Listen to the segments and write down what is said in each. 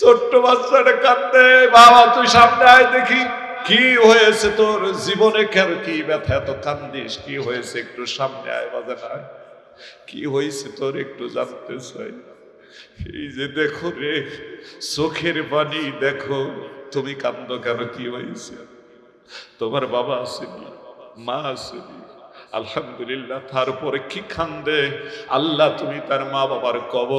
ছোট্ট বাচ্চাটা কান্দে বাবা, তুই সামনে আয় দেখি, কি হয়েছে তোর জীবনে? কেন কি ব্যথা? এত কান্দিস, কি হয়েছে? একটু সামনে আয় বাজে না কি হয়েছে তোর একটু জানতে চাই। এই যে দেখো রে, চোখের পানি, দেখো, তুমি কান্দ কেন? কি হয়েছে? তোমার বাবা আসেনি, মা আসেনি আলহামদুলিল্লাহ তারপরে কি খান্দে? আল্লাহ তুমি তার মা বাবার কব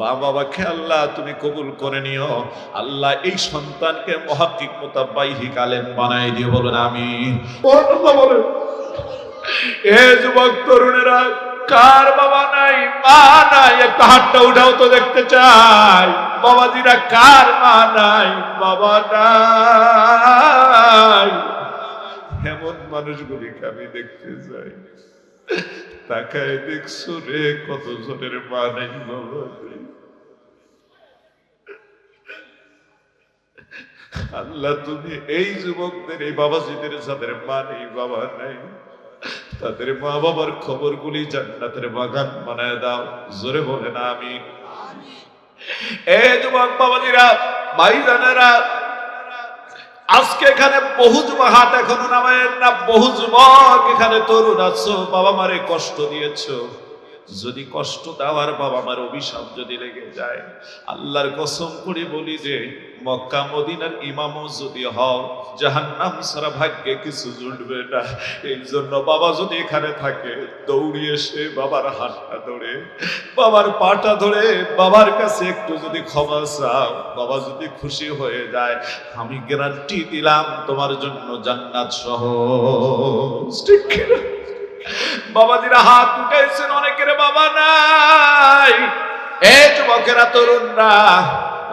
মা বাবাকে আল্লাহ তুমি কবুল করে নিও। আল্লাহ এই সন্তানকে মহাকিক মোতাবাইহি কালেন বানাই দিয়ে বলুন আমি এ যুবক তরুণেরা কার বাবা নাই মা নাই? একটা হাতটা উঠাও তো দেখতে চাই। বাবাজিরা কার মা নাই? বাবা নাই। এমন মানুষগুলিকে আমি দেখতে চাই। তাকায় দেখছ রে কত জনের মা নাই বাবা আল্লাহ তুমি এই যুবকদের এই বাবাজিদের যাদের মা নেই বাবা নাই তাদের মা বাবার খবর খবরগুলি জান্নাতের বাগান বানায় দাও। জোরে বলে না আমি এ যুবক বাবাজিরা ভাইজানেরা আজকে এখানে বহু হাত এখনও নামায় না, বহু যুবক এখানে তরুণ আছো, বাবা মারে কষ্ট দিয়েছ। যদি কষ্ট দেওয়ার বাবা আমার অভিশাপ যদি লেগে যায়, আল্লাহর কসম করে বলি যে, মক্কা, মদিনার ইমামও যদি হও, জাহান্নাম সারা ভাগ্যে কিছু জুটবে না এই জন্য বাবা যদি এখানে থাকে দৌড়িয়ে এসে বাবার হাতটা ধরে, বাবার পাটা ধরে বাবার কাছে একটু যদি ক্ষমা চাও, বাবা যদি খুশি হয়ে যায়, আমি গ্যারান্টি দিলাম তোমার জন্য জান্নাত সহ ঠিক? বাবাজিরা হাত উঠেছেন অনেকের বাবা নাই। এ যুবকেরা, তরুণরা,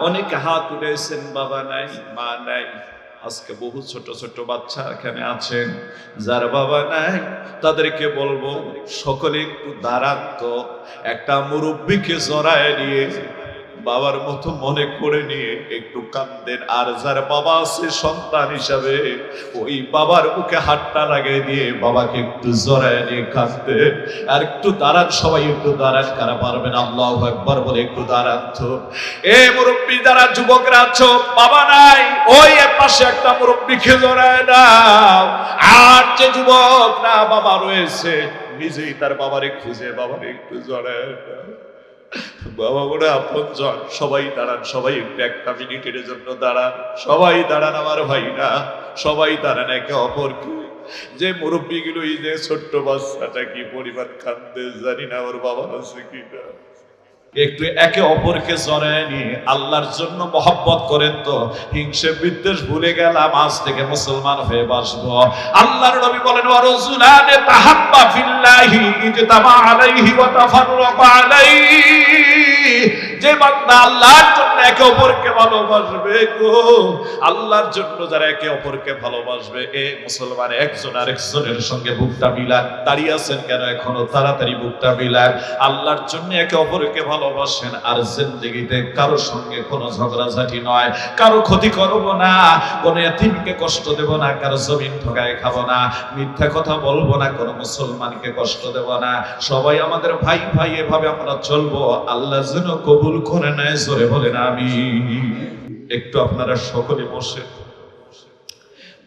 অনেকে হাত উঠেছেন বাবা নাই, মা নাই। আজকে বহু ছোট ছোট বাচ্চা এখানে আছেন, যার বাবা নাই। তাদেরকে বলব, সকলে একটু দাঁড়ান একটা মুরব্বীকে জড়ায় নিয়ে বাবার মতো মনে করে নিয়ে একটু কান্দেন। আর যার বাবা আছে, সন্তান হিসাবে ওই বাবার বুকে হাতটা লাগিয়ে দিয়ে বাবাকে একটু জড়ায় নিয়ে কাঁদতে আর একটু দাঁড়ান, সবাই একটু দাঁড়ান, কারা পারবেন আল্লাহ একবার বলে একটু দাঁড়ান তো। এ মুরব্বী, যারা যুবকরা আছো, বাবা নাই, ওই পাশে একটা মুরব্বীকে জড়ায় দাও। আর যে যুবক না বাবা রয়েছে, নিজেই তার বাবারে খুঁজে বাবারে একটু জড়ায় দাও। বাবা বলে আপন জন, সবাই দাঁড়ান, সবাই একটু মিনিটের জন্য দাঁড়ান। সবাই দাঁড়ান আমার ভাইরা, সবাই দাঁড়ান একে অপরকে। যে মুরব্বী গুলো এই যে ছোট্ট বাচ্চাটা কি পরিমাণ খান্দে জানি না, ওর বাবা আছে কিনা। একটু একে অপরকে জড়ায় নিয়ে আল্লাহর জন্য মহব্বত করেন তো। হিংসে বিদ্বেষ ভুলে গেলাম, আজ থেকে মুসলমান হয়ে বাসবো আল্লাহর নবী বলেন, ওয়ারজুলানে তাহাব্বা ফিল্লাহি ইজতামা আলাইহি ওয়া তাফাররাকা আলাইহি। যে বান্দা আল্লাহর জন্য একে অপরকে ভালোবাসবে গো, আল্লাহর জন্য যারা একে অপরকে ভালোবাসবে, এ মুসলমান একজন আরেকজনের সঙ্গে বুকটা মিলান দাঁড়িয়ে আছেন কেন এখনও? তাড়াতাড়ি বুকটা মিলান আল্লাহর জন্য একে অপরকে ভালোবাসেন আর জিন্দগিতে কারও সঙ্গে কোনো ঝগড়াঝাটি নয়। কারও ক্ষতি করব না, কোনো এতিমকে কষ্ট দেব না, কারও জমিন ঠকায় খাব না, মিথ্যা কথা বলব না, কোনো মুসলমানকে কষ্ট দেব না। সবাই আমাদের ভাই ভাই, এভাবে আমরা চলবো। আল্লাহ যেন কবুল করে নেয়, জোরে বলেন আমি একটু আপনারা সকলে বসে।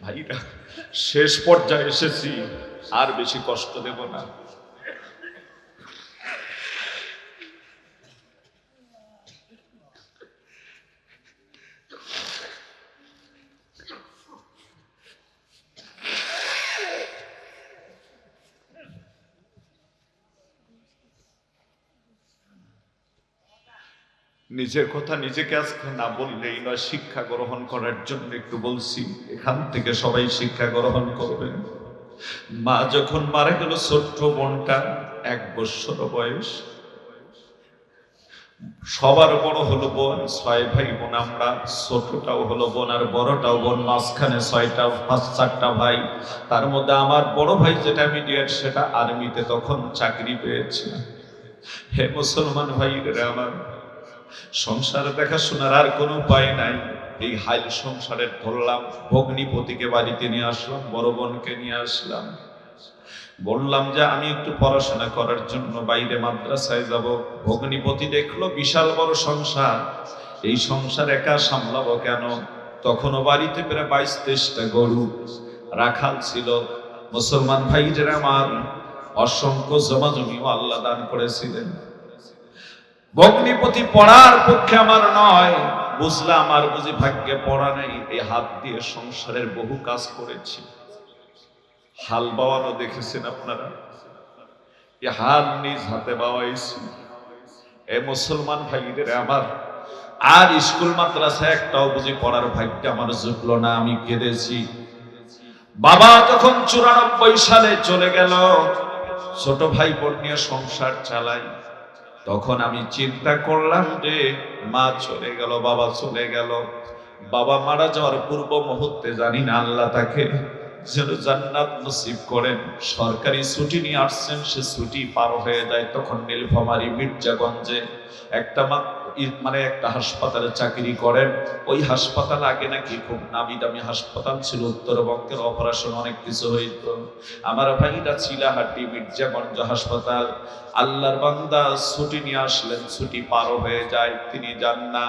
ভাইরা, শেষ পর্যায়ে এসেছি, আর বেশি কষ্ট দেব না। নিজের কথা নিজেকে আজকে না বললেই নয়, শিক্ষা গ্রহণ করার জন্য একটু বলছি, এখান থেকে সবাই শিক্ষা গ্রহণ করবেন মা যখন মারা গেল, ছোট্ট বোনটা এক বৎসর বয়স। সবার বড় হলো বোন, ছয় ভাই বোন, আমরা ছোটটাও হলো বোন আর বড়টাও বোন, মাঝখানে ছয়টা, পাঁচ, চারটা ভাই। তার মধ্যে আমার বড় ভাই যেটা মিডিয়ার, সেটা আর্মিতে তখন চাকরি পেয়েছে। হে মুসলমান ভাইরা আমার সংসার দেখাশোনার আর কোনো উপায় নাই। এই হাইল সংসারের ধরলাম, ভগ্নিপতিকে বাড়িতে নিয়ে আসলাম, বড় বোনকে নিয়ে আসলাম। বললাম যে, আমি একটু পড়াশোনা করার জন্য বাইরে মাদ্রাসায় যাব। ভগ্নিপতি দেখল, বিশাল বড় সংসার। এই সংসার একা সামলাবো কেন? তখনও বাড়িতে প্রায় বাইশ তেইশটা গরু। রাখাল ছিল, মুসলমান ভাইদের আমার। অসংখ্য জমাজমিও আল্লাহ দান করেছিলেন। ভগ্নিপতি পড়ার পক্ষে আমার নয়। বুঝলাম আর বুঝি ভাগ্যে পড়া নেই। এই হাত দিয়ে সংসারের বহু কাজ করেছি। হাল বাওয়ানো দেখেছেন আপনারা? হাল নিজ হাতে বাওয়াইছি। এ মুসলমান ভাইদের আমার। আর স্কুল, মাদ্রাসা একটাও বুঝি পড়ার ভাগ্য আমার জুটলো না, আমি কেঁদেছি। বাবা যখন চুরানব্বই সালে চলে গেল। ছোট ভাই বোন নিয়ে সংসার চালাই। তখন আমি চিন্তা করলাম যে, মা চলে গেল, বাবা চলে গেল। বাবা মারা যাওয়ার পূর্ব মুহূর্তে জানি না আল্লাহ তাকে যেন জান্নাত নসিব করেন। সরকারি ছুটি নিয়ে আসছেন, সে ছুটি পার হয়ে যায় তখন নীলফামারি মির্জাগঞ্জে। একটা মা- ই- মানে একটা হাসপাতালে চাকরি করেন। ওই হাসপাতাল আগে নাকি খুব নামি দামি হাসপাতাল ছিল, উত্তরবঙ্গের অপারেশন অনেক কিছু হইত। আমার ভাইরা চিলাহাটি, মির্জাগঞ্জ হাসপাতাল, আল্লাহর বান্দা ছুটি নিয়ে আসলেন, ছুটি পার হয়ে যায়, তিনি যান না।